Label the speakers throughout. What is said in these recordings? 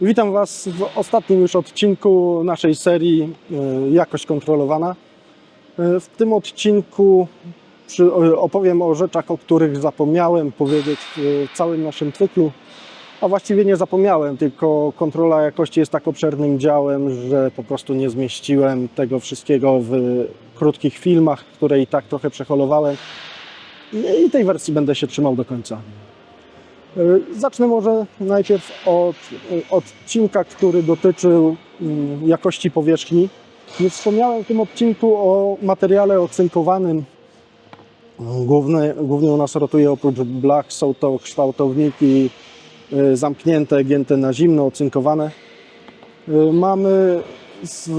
Speaker 1: Witam Was w ostatnim już odcinku naszej serii e, Jakość kontrolowana. E, W tym odcinku e, opowiem o rzeczach, o których zapomniałem powiedzieć w całym naszym cyklu. A właściwie nie zapomniałem, tylko kontrola jakości jest tak obszernym działem, że po prostu nie zmieściłem tego wszystkiego w krótkich filmach, które i tak trochę przeholowałem. I tej wersji będę się trzymał do końca. E, Zacznę może najpierw od e, odcinka, który dotyczył mm, jakości powierzchni. Nie wspomniałem w tym odcinku o materiale ocynkowanym. Głównie u nas rotuje oprócz blach są to kształtowniki zamknięte, gięte na zimno, ocynkowane. E, Mamy z,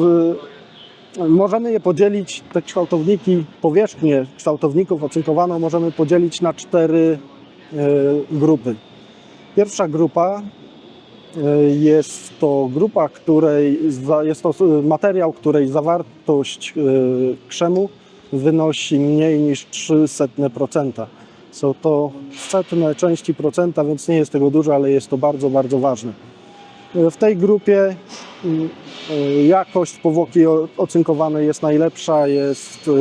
Speaker 1: możemy je podzielić, te kształtowniki, powierzchnię kształtowników ocynkowaną możemy podzielić na cztery e, grupy. Pierwsza grupa jest to grupa, której jest to materiał, której zawartość krzemu wynosi mniej niż 0,03%. Są to setne części procenta, więc nie jest tego dużo, ale jest to bardzo, bardzo ważne. E, W tej grupie mm, e, jakość powłoki ocynkowanej jest najlepsza, jest e,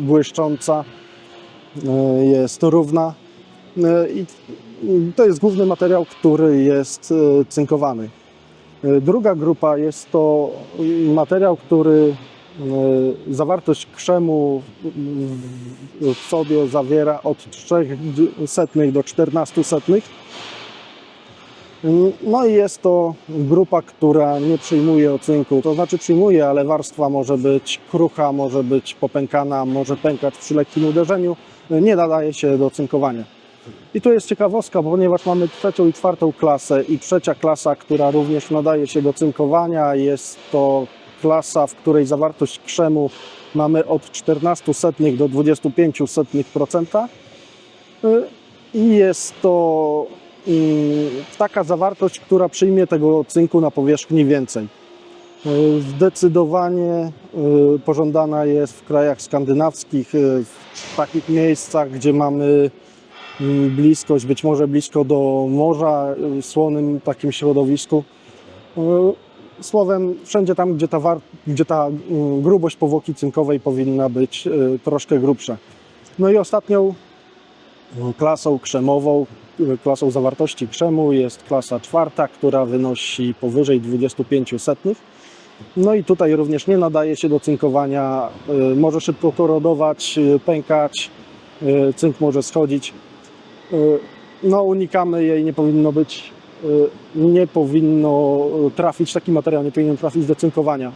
Speaker 1: błyszcząca, jest równa. I to jest główny materiał, który jest cynkowany. Druga grupa jest to materiał, który zawartość krzemu w- sobie zawiera od 0,03 do 14 setnych. No i jest to grupa, która nie przyjmuje ocynku, to znaczy przyjmuje, ale warstwa może być krucha, może być popękana, może pękać przy lekkim uderzeniu, nie nadaje się do cynkowania. I tu jest ciekawostka, ponieważ mamy trzecią i czwartą klasę i trzecia klasa, która również nadaje się do cynkowania, jest to klasa, w której zawartość krzemu mamy od 14 setnych do 25 setnych procenta. Y, I jest to mm, taka zawartość, która przyjmie tego cynku na powierzchni więcej. Y, Zdecydowanie y, pożądana jest w krajach skandynawskich, y, w takich miejscach, gdzie mamy bliskość, być może blisko do morza, y, słonym takim środowisku. Słowem, wszędzie tam, gdzie ta, gdzie ta mm, grubość powłoki cynkowej powinna być y, troszkę grubsza. No i ostatnią y, klasą krzemową, y, klasą zawartości krzemu jest klasa czwarta, która wynosi powyżej 25 setnych. No i tutaj również nie nadaje się do cynkowania, może szybko korodować, pękać, cynk może schodzić. No unikamy jej, nie powinno być, nie powinno y, trafić, taki materiał nie powinien trafić do cynkowania.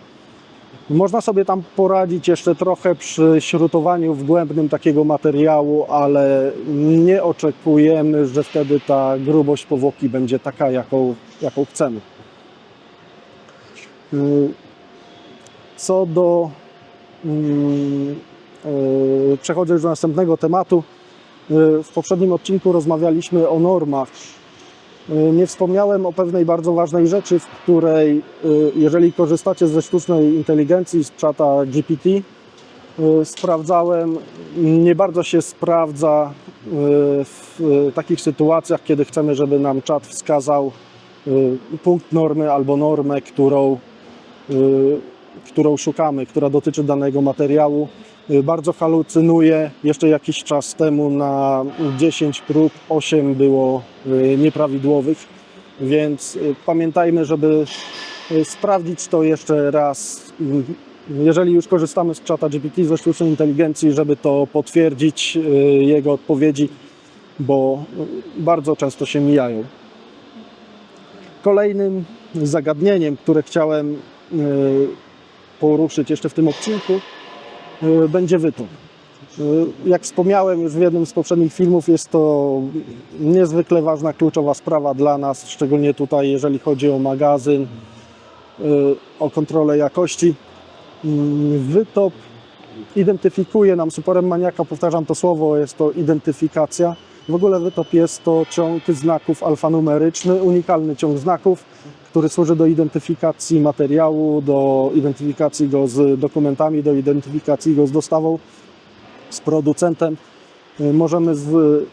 Speaker 1: Można sobie tam poradzić jeszcze trochę przy śrutowaniu wgłębnym takiego materiału, ale nie oczekujemy, że wtedy ta grubość powłoki będzie taka, jaką, jaką chcemy. Y, Co do. mm, y, Przechodzę już do następnego tematu. Y, W poprzednim odcinku rozmawialiśmy o normach. Y, Nie wspomniałem o pewnej bardzo ważnej rzeczy, w której, y, jeżeli korzystacie ze sztucznej inteligencji, z czata GPT, y, sprawdzałem, nie bardzo się sprawdza w takich sytuacjach, kiedy chcemy, żeby nam czat wskazał punkt normy albo normę, którą, którą szukamy, która dotyczy danego materiału. Y, Bardzo halucynuje. Jeszcze jakiś czas temu na 10 prób 8 było y, nieprawidłowych, więc y, pamiętajmy, żeby sprawdzić to jeszcze raz. Jeżeli już korzystamy z czata GPT, ze sztucznej inteligencji, żeby to potwierdzić, jego odpowiedzi, bo bardzo często się mijają. Kolejnym zagadnieniem, które chciałem poruszyć jeszcze w tym odcinku, będzie wytop. Y, Jak wspomniałem już w jednym z poprzednich filmów, jest to niezwykle ważna, kluczowa sprawa dla nas, szczególnie tutaj, jeżeli chodzi o magazyn, y, o kontrolę jakości. Mm, Wytop identyfikuje nam, suporem maniaka, powtarzam to słowo, jest to identyfikacja. W ogóle wytop jest to ciąg znaków alfanumeryczny, unikalny ciąg znaków, który służy do identyfikacji materiału, do identyfikacji go z dokumentami, do identyfikacji go z dostawą, z producentem. Y, Możemy z, y,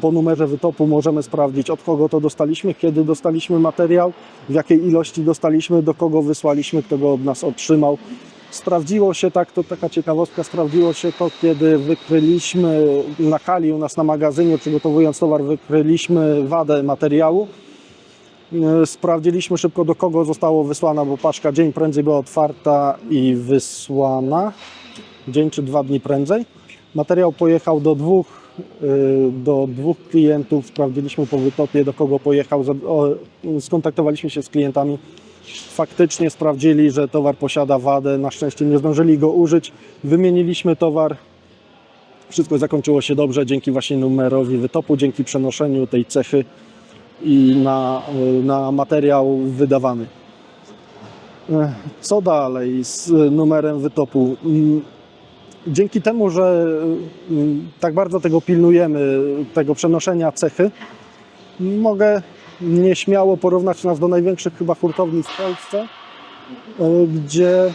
Speaker 1: po numerze wytopu możemy sprawdzić od kogo to dostaliśmy, kiedy dostaliśmy materiał, w jakiej ilości dostaliśmy, do kogo wysłaliśmy, kto go od nas otrzymał. Sprawdziło się tak, to taka ciekawostka, sprawdziło się to, kiedy wykryliśmy na kali u nas na magazynie, przygotowując towar, wykryliśmy wadę materiału. E, Sprawdziliśmy szybko, do kogo zostało wysłana, bo paczka dzień prędzej była otwarta i wysłana. Dzień czy dwa dni prędzej. Materiał pojechał do dwóch, e, do dwóch klientów. Sprawdziliśmy po wytopie, do kogo pojechał. Skontaktowaliśmy się z klientami. Faktycznie sprawdzili, że towar posiada wadę. Na szczęście nie zdążyli go użyć. Wymieniliśmy towar. Wszystko zakończyło się dobrze dzięki właśnie numerowi wytopu, dzięki przenoszeniu tej cechy i na, na materiał wydawany. Co dalej z numerem wytopu? Mm, Dzięki temu, że mm, tak bardzo tego pilnujemy, tego przenoszenia cechy, mogę nieśmiało porównać nas do największych chyba hurtowni w Polsce, e, gdzie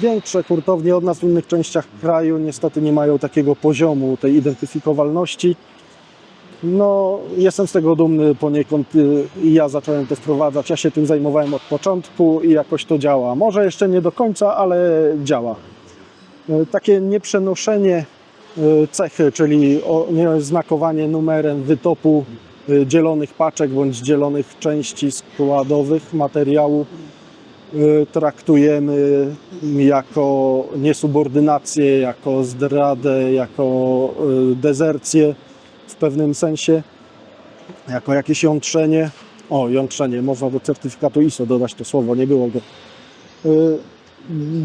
Speaker 1: większe hurtownie od nas w innych częściach kraju niestety nie mają takiego poziomu tej identyfikowalności. No, jestem z tego dumny poniekąd y, i ja zacząłem to wprowadzać. Ja się tym zajmowałem od początku i jakoś to działa. Może jeszcze nie do końca, ale działa. Y, Takie nieprzenoszenie y, cechy, czyli znakowanie numerem wytopu dzielonych paczek bądź dzielonych części składowych materiału traktujemy jako niesubordynację, jako zdradę, jako dezercję w pewnym sensie, jako jakieś jątrzenie. O, jątrzenie, można do certyfikatu ISO dodać to słowo, nie było go. Y,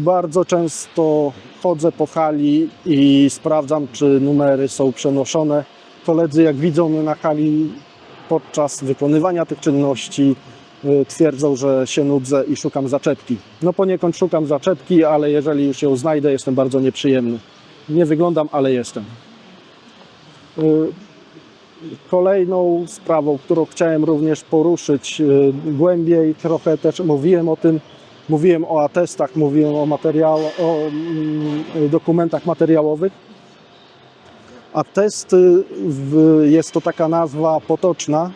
Speaker 1: Bardzo często chodzę po hali i sprawdzam, czy numery są przenoszone. Koledzy, jak widzą mnie na hali podczas wykonywania tych czynności, y, twierdzą, że się nudzę i szukam zaczepki. No poniekąd szukam zaczepki, ale jeżeli już ją znajdę, jestem bardzo nieprzyjemny. Nie wyglądam, ale jestem. Y, Kolejną sprawą, którą chciałem również poruszyć y, głębiej, trochę też mówiłem o tym, mówiłem o atestach, mówiłem o, materiał, o mm, dokumentach materiałowych. Atesty jest to taka nazwa potoczna.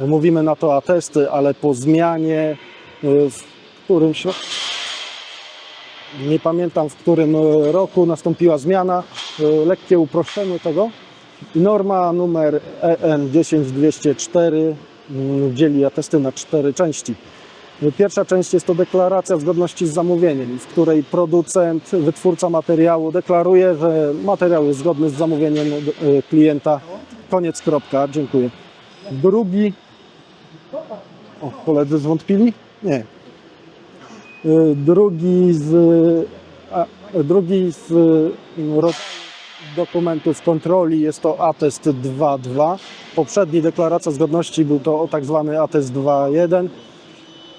Speaker 1: Mówimy na to atesty, ale po zmianie, y, w którym środ- nie pamiętam w którym y, roku nastąpiła zmiana, lekkie uproszczenie tego. Norma numer E EN 10204 mm, dzieli atesty na cztery części. Pierwsza część jest to deklaracja zgodności z zamówieniem, w której producent, wytwórca materiału deklaruje, że materiał jest zgodny z zamówieniem e, klienta. Koniec, kropka, dziękuję. Drugi. O, koledzy zwątpili? Nie. E, Drugi z, a, drugi z mm, rodzajów dokumentów kontroli jest to atest 2.2. Poprzedni deklaracja zgodności był to tak zwany atest 2.1.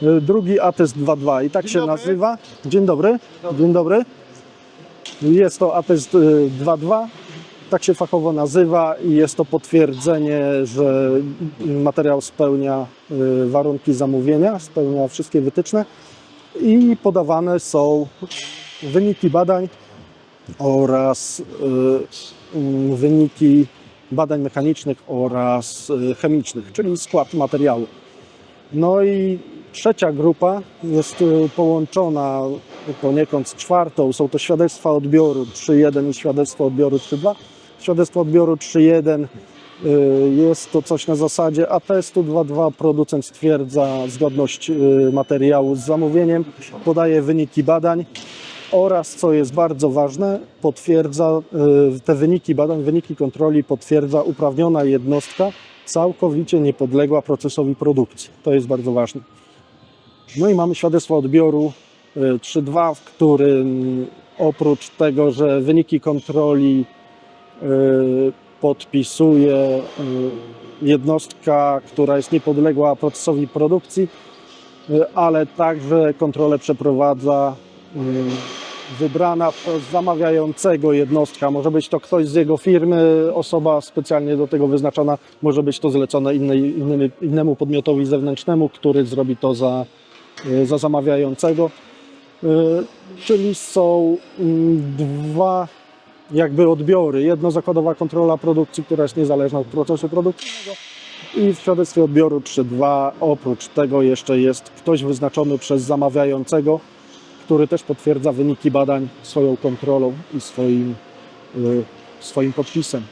Speaker 1: Y, Drugi atest 2.2 i tak się nazywa. Dzień dobry. Dzień dobry. Jest to atest y, 2.2. Tak się fachowo nazywa i jest to potwierdzenie, że materiał spełnia y, warunki zamówienia, spełnia wszystkie wytyczne i podawane są wyniki badań oraz y, y, wyniki badań mechanicznych oraz y, chemicznych, czyli skład materiału. No i trzecia grupa jest y, połączona poniekąd z czwartą. Są to świadectwa odbioru 3.1 i świadectwo odbioru 3.2. Świadectwo odbioru 3.1 y, jest to coś na zasadzie atestu 2.2. Producent stwierdza zgodność materiału z zamówieniem, podaje wyniki badań oraz, co jest bardzo ważne, potwierdza y, te wyniki badań, wyniki kontroli potwierdza uprawniona jednostka całkowicie niepodległa procesowi produkcji. To jest bardzo ważne. No i mamy świadectwo odbioru y, 3.2, w którym oprócz tego, że wyniki kontroli y, podpisuje jednostka, która jest niepodległa procesowi produkcji, ale także kontrolę przeprowadza wybrana przez zamawiającego jednostka. Może być to ktoś z jego firmy, osoba specjalnie do tego wyznaczona, może być to zlecone innej, innemu podmiotowi zewnętrznemu, który zrobi to za, e, za zamawiającego. E, Czyli są mm, dwa jakby odbiory. Jedno zakładowa kontrola produkcji, która jest niezależna od procesu produkcyjnego i w świadectwie odbioru 3.2 oprócz tego jeszcze jest ktoś wyznaczony przez zamawiającego, który też potwierdza wyniki badań swoją kontrolą i swoim, y, swoim podpisem.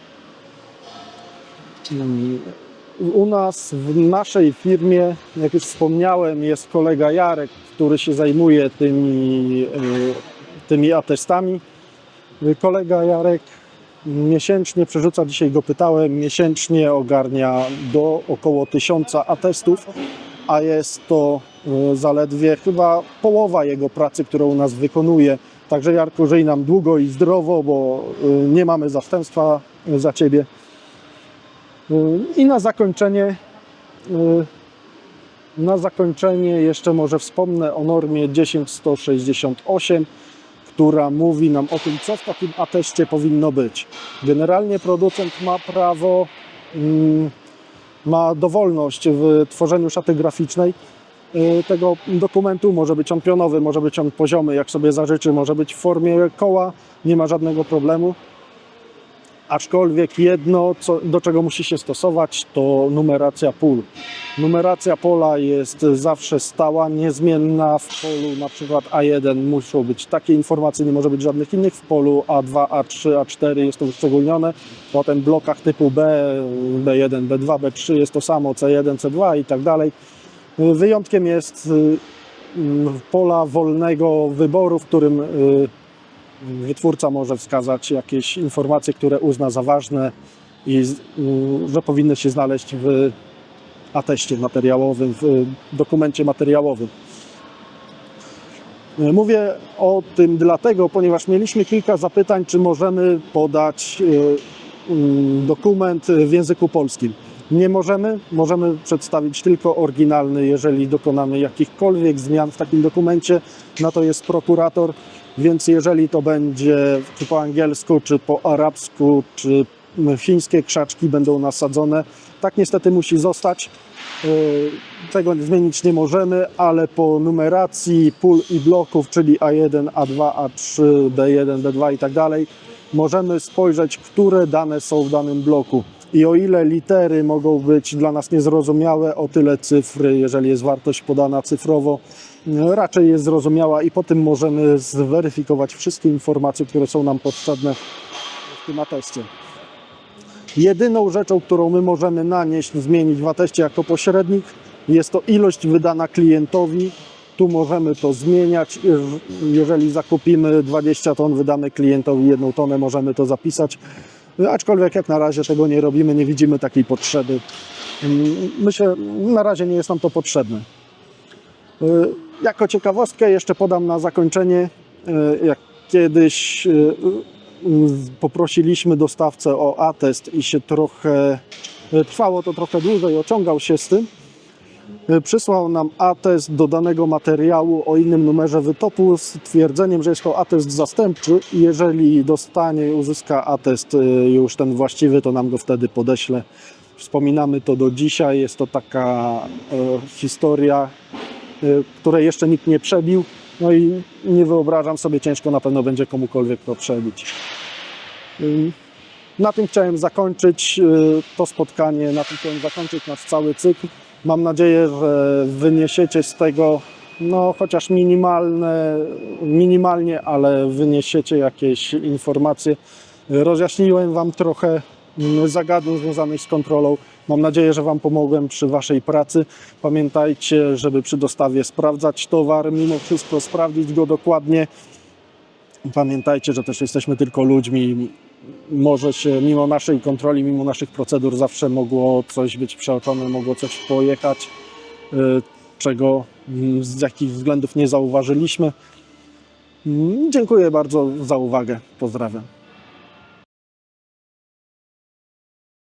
Speaker 1: U nas, w naszej firmie, jak już wspomniałem, jest kolega Jarek, który się zajmuje tymi, y, tymi atestami. Kolega Jarek miesięcznie przerzuca, dzisiaj go pytałem, miesięcznie ogarnia do około tysiąca atestów, a jest to y, zaledwie chyba połowa jego pracy, którą u nas wykonuje. Także Jarku, żyj nam długo i zdrowo, bo y, nie mamy zastępstwa y, za Ciebie. I na zakończenie na zakończenie jeszcze może wspomnę o normie 10168, która mówi nam o tym, co w takim ateście powinno być. Generalnie producent ma prawo, mm, ma dowolność w tworzeniu szaty graficznej y, tego dokumentu. Może być on pionowy, może być on poziomy, jak sobie zażyczy, może być w formie koła, nie ma żadnego problemu. Aczkolwiek jedno, co, do czego musi się stosować, to numeracja pól. Numeracja pola jest zawsze stała, niezmienna. W polu na przykład A1 muszą być takie informacje, nie może być żadnych innych. W polu A2, A3, A4 jest to wyszczególnione. Potem w blokach typu B, B1, B2, B3 jest to samo, C1, C2 i tak dalej. Wyjątkiem jest y, mm, pola wolnego wyboru, w którym y, wytwórca może wskazać jakieś informacje, które uzna za ważne i y, że powinny się znaleźć w ateście materiałowym, w dokumencie materiałowym. Y, Mówię o tym dlatego, ponieważ mieliśmy kilka zapytań, czy możemy podać y, mm, dokument w języku polskim. Nie możemy, możemy przedstawić tylko oryginalny, jeżeli dokonamy jakichkolwiek zmian w takim dokumencie, na to jest prokurator, więc jeżeli to będzie czy po angielsku, czy po arabsku, czy chińskie krzaczki będą nasadzone, tak niestety musi zostać. Yy, Tego zmienić nie możemy, ale po numeracji pól i bloków, czyli A1, A2, A3, B1, B2 i tak dalej, możemy spojrzeć, które dane są w danym bloku. I o ile litery mogą być dla nas niezrozumiałe, o tyle cyfry, jeżeli jest wartość podana cyfrowo, raczej jest zrozumiała i po tym możemy zweryfikować wszystkie informacje, które są nam potrzebne w tym ateście. Jedyną rzeczą, którą my możemy nanieść, zmienić w ateście jako pośrednik, jest to ilość wydana klientowi. Tu możemy to zmieniać. Jeż- Jeżeli zakupimy 20 ton, wydamy klientowi jedną tonę, możemy to zapisać. Aczkolwiek jak na razie tego nie robimy, nie widzimy takiej potrzeby. Mm, Myślę, na razie nie jest nam to potrzebne. Y, Jako ciekawostkę jeszcze podam na zakończenie, y, jak kiedyś y, poprosiliśmy dostawcę o atest i się trochę, trwało to trochę dłużej, ociągał się z tym. Y, Przysłał nam atest do danego materiału o innym numerze wytopu z twierdzeniem, że jest to atest zastępczy jeżeli dostanie i uzyska atest y, już ten właściwy, to nam go wtedy podeśle. Wspominamy to do dzisiaj, jest to taka y, historia, której jeszcze nikt nie przebił. No i nie wyobrażam sobie, ciężko na pewno będzie komukolwiek to przebić. Na tym chciałem zakończyć to spotkanie, na tym chciałem zakończyć nasz cały cykl. Mam nadzieję, że wyniesiecie z tego no, chociaż minimalne, minimalnie, ale wyniesiecie jakieś informacje. Rozjaśniłem Wam trochę zagadnień związanych z kontrolą. Mam nadzieję, że Wam pomogłem przy Waszej pracy. Pamiętajcie, żeby przy dostawie sprawdzać towar, mimo wszystko sprawdzić go dokładnie. Pamiętajcie, że też jesteśmy tylko ludźmi. Może się mimo naszej kontroli, mimo naszych procedur zawsze mogło coś być przeoczone, mogło coś pojechać, y, czego mm, z jakich względów nie zauważyliśmy. Mm, Dziękuję bardzo za uwagę. Pozdrawiam.